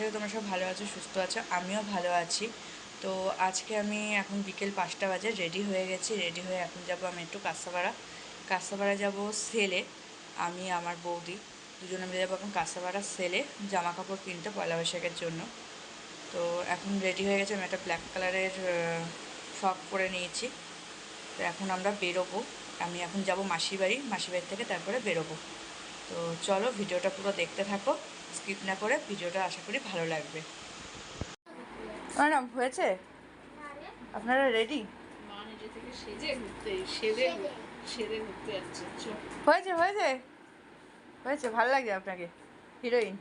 আশা করি তোমরা সব ভালো আছো, সুস্থ আছো, আমিও ভালো আছি। তো আজকে আমি এখন বিকেল পাঁচটা বাজে রেডি হয়ে গেছি রেডি হয়ে এখন যাব আমি একটু কাঁসাপাড়া। কাঁসাপাড়া যাব সেলে আমি, আমার বৌদি, দুজনে মিলে যাব এখন কাঁসাপাড়া সেলে জামা কাপড় কিনতে পয়লা বৈশাখের জন্য। তো এখন রেডি হয়ে গেছে, আমি একটা ব্ল্যাক কালারের ফ্রক পরে নিয়েছি। তো এখন আমরা বেরোবো। আমি এখন যাব মাসির বাড়ি মাসির বাড়ি থেকে তারপরে বেরোবো। তো চলো ভিডিওটা পুরো দেখতে থাকো। স্কিপ না করে ভিডিওটা আশা করি ভালো লাগবে ম্যাডাম হয়েছে আপনারা রেডি। হয়েছে হয়েছে হয়েছে ভালো লাগছে আপনাকে হিরোইন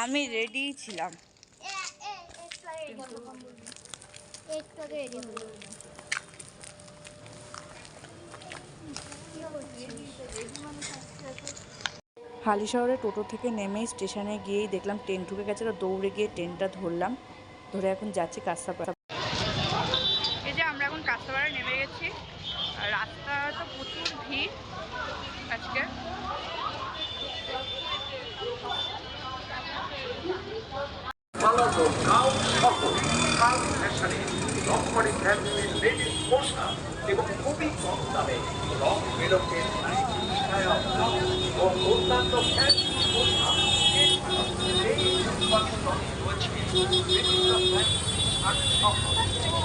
আমি রেডি ছিলাম একটু আগে রেডি হলো হালি শহরে টোটো থেকে নেমেই স্টেশনে গিয়েই দেখলাম ট্রেন ঢুকে গেছে তো দৌড়ে গিয়ে ট্রেনটা ধরলাম। ধরে এখন যাচ্ছি কাস্তাপাড়া। এই যে আমরা এখন কাস্তাপাড়ায় নেমে গেছি। আর রাস্তা তো প্রচুর ভিড় আজকে। এবং খুবই কম দামে রং ছায়া ও অন্যান্য ফ্যান্সি পোশাক এছাড়াও এই নির্বাচন রয়েছে বিভিন্ন ব্র্যান্ড শার্ট সহ দিয়ে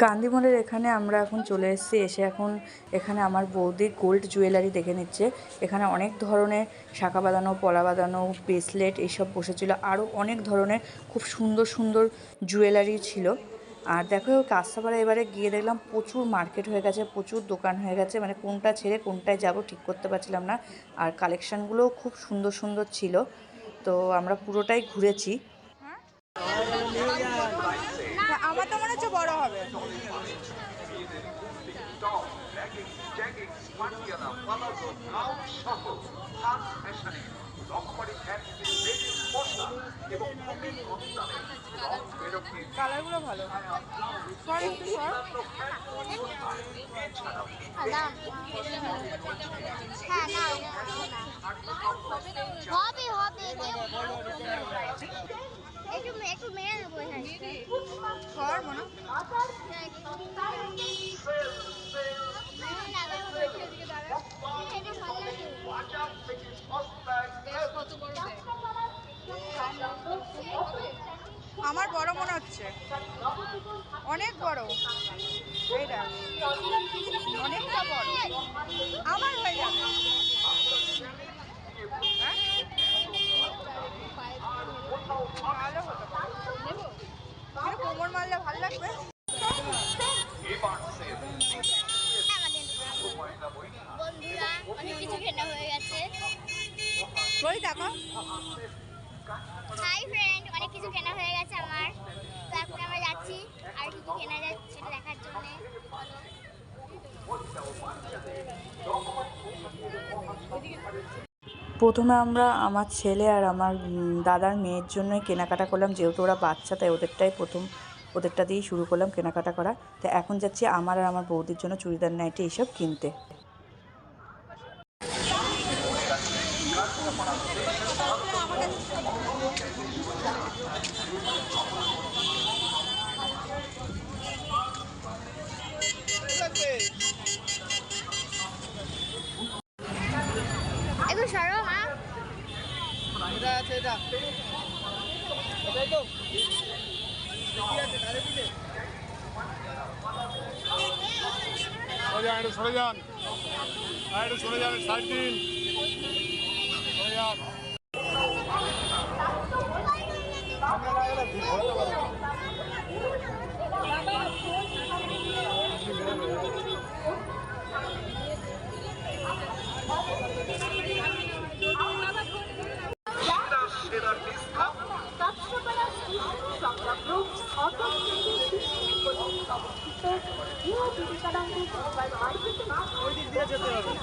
গান্ধী মলের এখানে আমরা এখন চলে এসেছি। এসে এখন এখানে আমার বৌদি গোল্ড জুয়েলারি দেখে নিচ্ছে। এখানে অনেক ধরনের শাখা বাঁধানো, পলা বাঁধানো ব্রেসলেট এইসব বসেছিল। আরও অনেক ধরনের খুব সুন্দর সুন্দর জুয়েলারি ছিল। আর দেখো কাস্তাপাড়া এবারে গিয়ে দেখলাম প্রচুর মার্কেট হয়ে গেছে, প্রচুর দোকান হয়ে গেছে। মানে কোনটা ছেড়ে কোনটায় যাব ঠিক করতে পারছিলাম না। আর কালেকশানগুলোও খুব সুন্দর সুন্দর ছিল। তো আমরা পুরোটাই ঘুরেছি আমার তো মনে হচ্ছে বড় হবে top legging jeggings Patiala palazzo gown সহ কাল ফ্যাশনে রকমারি ফ্যামিলির লেডিস পোশাক এবং খুবই কম দামে রং বেরঙের কালারগুলো ভালো সর একটু সর হ্যাঁ হবে হবে একটু একটু মেরে নেব সর মনে আমার বড় মনে হচ্ছে। অনেক বড়। এইটা অনেকটা বড় আমার হয়ে যাবে হ্যাঁ? ভালো হতো কিন্তু কোমর মারলে ভালো লাগবে এবার সেল বন্ধুরা অনেক কিছু কেনা হয়ে গেছে দেখো। হাই ফ্রেন্ড অনেক কিছু কেনা হয়ে গেছে আমার। তো এখন আমরা যাচ্ছি। আর কি কি কেনা যাচ্ছে সেটা দেখার জন্য। প্রথমে আমরা আমার ছেলে আর আমার দাদার মেয়ের জন্যই কেনাকাটা করলাম। যেহেতু ওরা বাচ্চা তাই ওদেরটাই প্রথম ওদেরটা দিয়েই শুরু করলাম কেনাকাটা করা। তো এখন যাচ্ছি আমার আর আমার বৌদির জন্য চুড়িদার নাইটি এইসব কিনতে। সরে যান। একটু সরে যান সাইড দিন। সরে যান।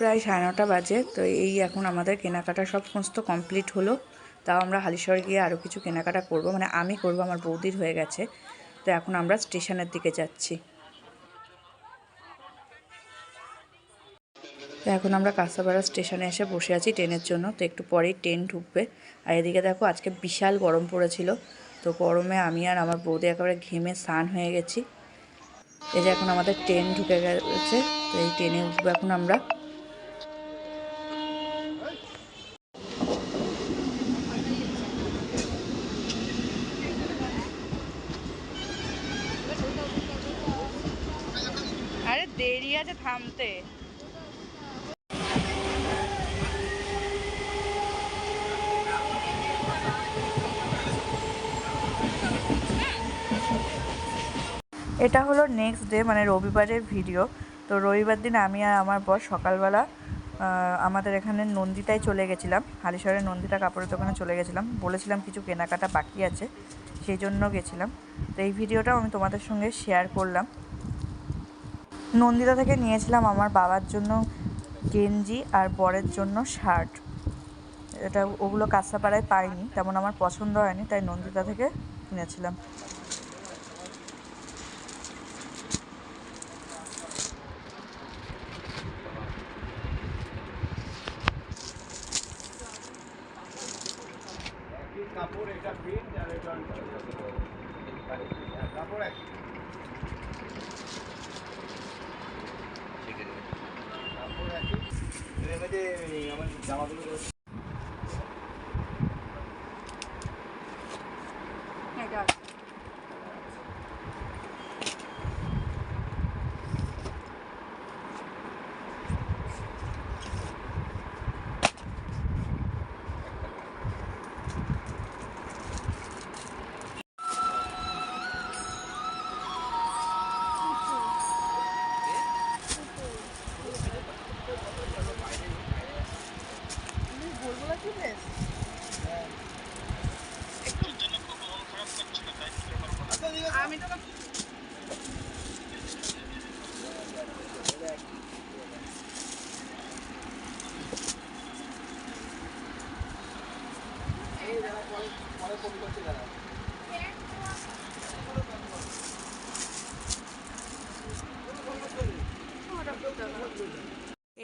প্রায় সাড়ে নটা বাজে, তো এই এখন আমাদের কেনাকাটা সব সমস্ত কমপ্লিট হলো। তাও আমরা হালিশহর গিয়ে আরও কিছু কেনাকাটা করব মানে আমি করব, আমার বৌদির হয়ে গেছে। তো এখন আমরা স্টেশনের দিকে যাচ্ছি। তো এখন আমরা কাঁসাপাড়া স্টেশনে এসে বসে আছি ট্রেনের জন্য, তো একটু পরেই ট্রেন ঢুকবে। আর এদিকে দেখো, আজকে বিশাল গরম পড়েছিল। তো গরমে আমি আর আমার বৌদি একেবারে ঘেমে স্নান হয়ে গেছি। এই যে এখন আমাদের ট্রেন ঢুকে গেছে, তো এই ট্রেনে উঠবো এখন আমরা। আরে দেরি আছে থামতে। এটা হলো নেক্সট ডে মানে রবিবারের ভিডিও তো রবিবার দিন আমি আর আমার বর সকালবেলা আমাদের এখানে নন্দিতায় চলে গেছিলাম। হালিশহরের নন্দিতা কাপড়ের দোকানে চলে গেছিলাম। বলেছিলাম কিছু কেনাকাটা বাকি আছে, সেই জন্য গেছিলাম। তো এই ভিডিওটাও আমি তোমাদের সঙ্গে শেয়ার করলাম। নন্দিতা থেকে নিয়েছিলাম আমার বাবার জন্য গেঞ্জি আর বরের জন্য শার্ট এটা ওগুলো কাঁচাপাড়ায় পাইনি, তেমন আমার পছন্দ হয়নি, তাই নন্দিতা থেকে কিনেছিলাম। কাপড় এটা প্রিন্ট আর এটা কাপড় এক। কাপড় একই মধ্যে আমার জামাগুলো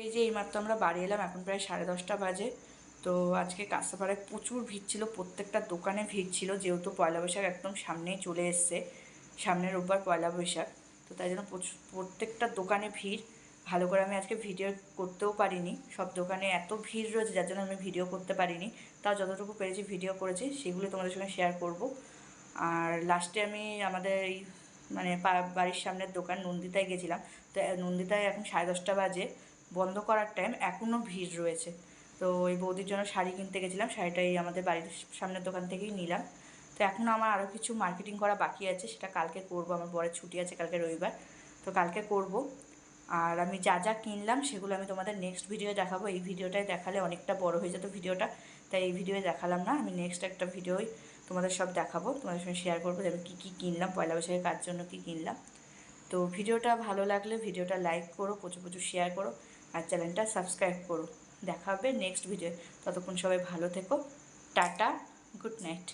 এই যে এইমাত্র আমরা বাড়ি এলাম, এখন প্রায় সাড়ে দশটা বাজে। তো আজকে কাস্তাপাড়ায় প্রচুর ভিড় ছিল, প্রত্যেকটা দোকানে ভিড় ছিল, যেহেতু পয়লা বৈশাখ একদম সামনেই চলে এসছে, সামনের রোববার পয়লা বৈশাখ। তো তাই জন্য প্রত্যেকটা দোকানে ভিড়। ভালো করে আমি আজকে ভিডিও করতেও পারিনি। সব দোকানে এত ভিড় রয়েছে, যার জন্য আমি ভিডিও করতে পারিনি। তাও যতটুকু পেরেছি ভিডিও করেছি, সেগুলো তোমাদের সঙ্গে শেয়ার করব। আর লাস্টে আমি আমাদের এই মানে বাড়ির সামনের দোকান নন্দিতায় গেছিলাম। তো নন্দিতায় এখন সাড়ে দশটা বাজে। বন্ধ করার টাইম এখনও ভিড় রয়েছে। তো ওই বৌদির জন্য শাড়ি কিনতে গেছিলাম শাড়িটা এই আমাদের বাড়ির সামনের দোকান থেকেই নিলাম। তো এখন আমার আরও কিছু মার্কেটিং করা বাকি আছে, সেটা কালকে করব। আমার বরের ছুটি আছে কালকে রবিবার। তো কালকে করব। আর আমি যা যা কিনলাম সেগুলো আমি তোমাদের নেক্সট ভিডিও দেখাবো। এই ভিডিওটায় দেখালে অনেকটা বড় হয়ে যেত ভিডিওটা, তাই এই ভিডিওয়ে দেখালাম না। আমি নেক্সট একটা ভিডিওই তোমাদের সব দেখাবো, তোমাদের সঙ্গে শেয়ার করব যে আমি কী কী কিনলাম, পয়লা বৈশাখের কার জন্য কী কিনলাম। তো ভিডিওটা ভালো লাগলে ভিডিওটা লাইক করো, প্রচুর প্রচুর শেয়ার করো আর চ্যানেলটা সাবস্ক্রাইব করো। দেখা হবে নেক্সট ভিডিও ততক্ষণ সবাই ভালো থেকো। Tata good night